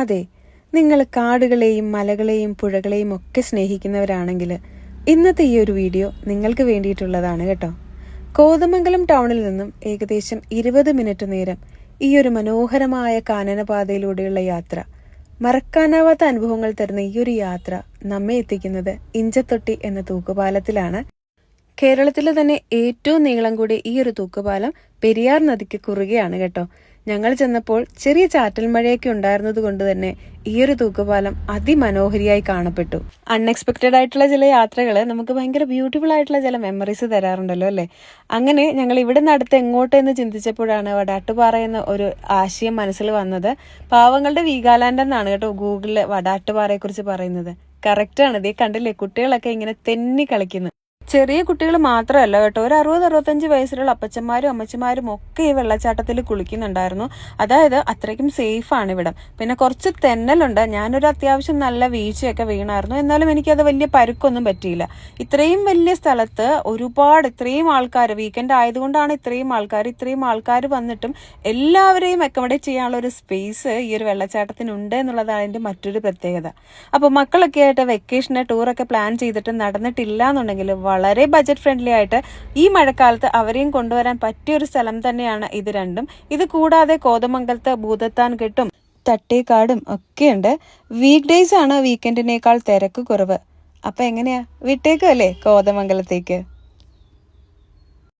അതെ നിങ്ങൾ കാടുകളെയും മലകളെയും പുഴകളെയും ഒക്കെ സ്നേഹിക്കുന്നവരാണെങ്കിൽ ഇന്നത്തെ ഈ ഒരു വീഡിയോ നിങ്ങൾക്ക് വേണ്ടിയിട്ടുള്ളതാണ് കേട്ടോ. കോതമംഗലം ടൗണിൽ നിന്നും ഏകദേശം ഇരുപത് മിനിറ്റ് നേരം ഈ ഒരു മനോഹരമായ കാനനപാതയിലൂടെയുള്ള യാത്ര മറക്കാനാവാത്ത അനുഭവങ്ങൾ തരുന്ന ഈ ഒരു യാത്ര നമ്മെ എത്തിക്കുന്നത് ഇഞ്ചത്തൊട്ടി എന്ന തൂക്കുപാലത്തിലാണ്. കേരളത്തിലെ തന്നെ ഏറ്റവും നീളം കൂടിയ ഈ ഒരു തൂക്കുപാലം പെരിയാർ നദിക്ക് കുറുകയാണ് കേട്ടോ. ഞങ്ങൾ ചെന്നപ്പോൾ ചെറിയ ചാറ്റൽ മഴയൊക്കെ ഉണ്ടായിരുന്നത് കൊണ്ട് തന്നെ ഈ ഒരു തൂക്കുപാലം അതിമനോഹരിയായി കാണപ്പെട്ടു. അൺഎക്സ്പെക്റ്റഡ് ആയിട്ടുള്ള ചില യാത്രകൾ നമുക്ക് ഭയങ്കര ബ്യൂട്ടിഫുൾ ആയിട്ടുള്ള ചില മെമ്മറീസ് തരാറുണ്ടല്ലോ അല്ലേ? അങ്ങനെ ഞങ്ങൾ ഇവിടെ നിന്ന് അടുത്ത് എങ്ങോട്ട് എന്ന് ചിന്തിച്ചപ്പോഴാണ് വടാട്ടുപാറ എന്ന ഒരു ആശയം മനസ്സിൽ വന്നത്. പാവങ്ങളുടെ വീഗാലാൻഡ് എന്നാണ് കേട്ടോ ഗൂഗിളിൽ വടാട്ടുപാറയെ കുറിച്ച് പറയുന്നത്. കറക്റ്റ് ആണ്. ഇതേ കണ്ടില്ലേ? കുട്ടികളൊക്കെ ഇങ്ങനെ തെന്നി കളിക്കുന്നു. ചെറിയ കുട്ടികൾ മാത്രമല്ല കേട്ടോ. ഒരു അറുപത് അറുപത്തഞ്ച് വയസ്സിലുള്ള അപ്പച്ചന്മാരും അമ്മച്ചമാരും ഒക്കെ ഈ വെള്ളച്ചാട്ടത്തിൽ കുളിക്കുന്നുണ്ടായിരുന്നു. അതായത് അത്രയ്ക്കും സേഫ് ആണ് ഇവിടം. പിന്നെ കുറച്ച് തെന്നലുണ്ട്. ഞാനൊരു അത്യാവശ്യം നല്ല വീഴ്ചയൊക്കെ വീണായിരുന്നു. എന്നാലും എനിക്കത് വലിയ പരുക്കൊന്നും പറ്റിയില്ല. ഇത്രയും വലിയ സ്ഥലത്ത് ഒരുപാട് ഇത്രയും ആൾക്കാർ വീക്കെൻഡ് ആയതുകൊണ്ടാണ് ഇത്രയും ആൾക്കാർ ഇത്രയും ആൾക്കാർ വന്നിട്ടും എല്ലാവരെയും അക്കോമഡേറ്റ് ചെയ്യാനുള്ള ഒരു സ്പേസ് ഈ ഒരു വെള്ളച്ചാട്ടത്തിനുണ്ട് എന്നുള്ളതാണ് എന്റെ മറ്റൊരു പ്രത്യേകത. അപ്പോൾ മക്കളൊക്കെ ആയിട്ട് വെക്കേഷന് ടൂറൊക്കെ പ്ലാൻ ചെയ്തിട്ട് നടന്നിട്ടില്ല എന്നുണ്ടെങ്കിൽ വളരെ ബജറ്റ് ഫ്രണ്ട്ലി ആയിട്ട് ഈ മഴക്കാലത്ത് അവരെയും കൊണ്ടുവരാൻ പറ്റിയ ഒരു സ്ഥലം തന്നെയാണ് ഇത് രണ്ടും. ഇത് കൂടാതെ കോതമംഗലത്ത് ഭൂതത്താൻ കെട്ടും തട്ടേക്കാടും ഒക്കെയുണ്ട് വീക്ക് ഡേയ്സ് ആണ് വീക്കെൻഡിനേക്കാൾ തിരക്ക് കുറവ്. അപ്പൊ എങ്ങനെയാ? വിട്ടേക്കല്ലേ കോതമംഗലത്തേക്ക്?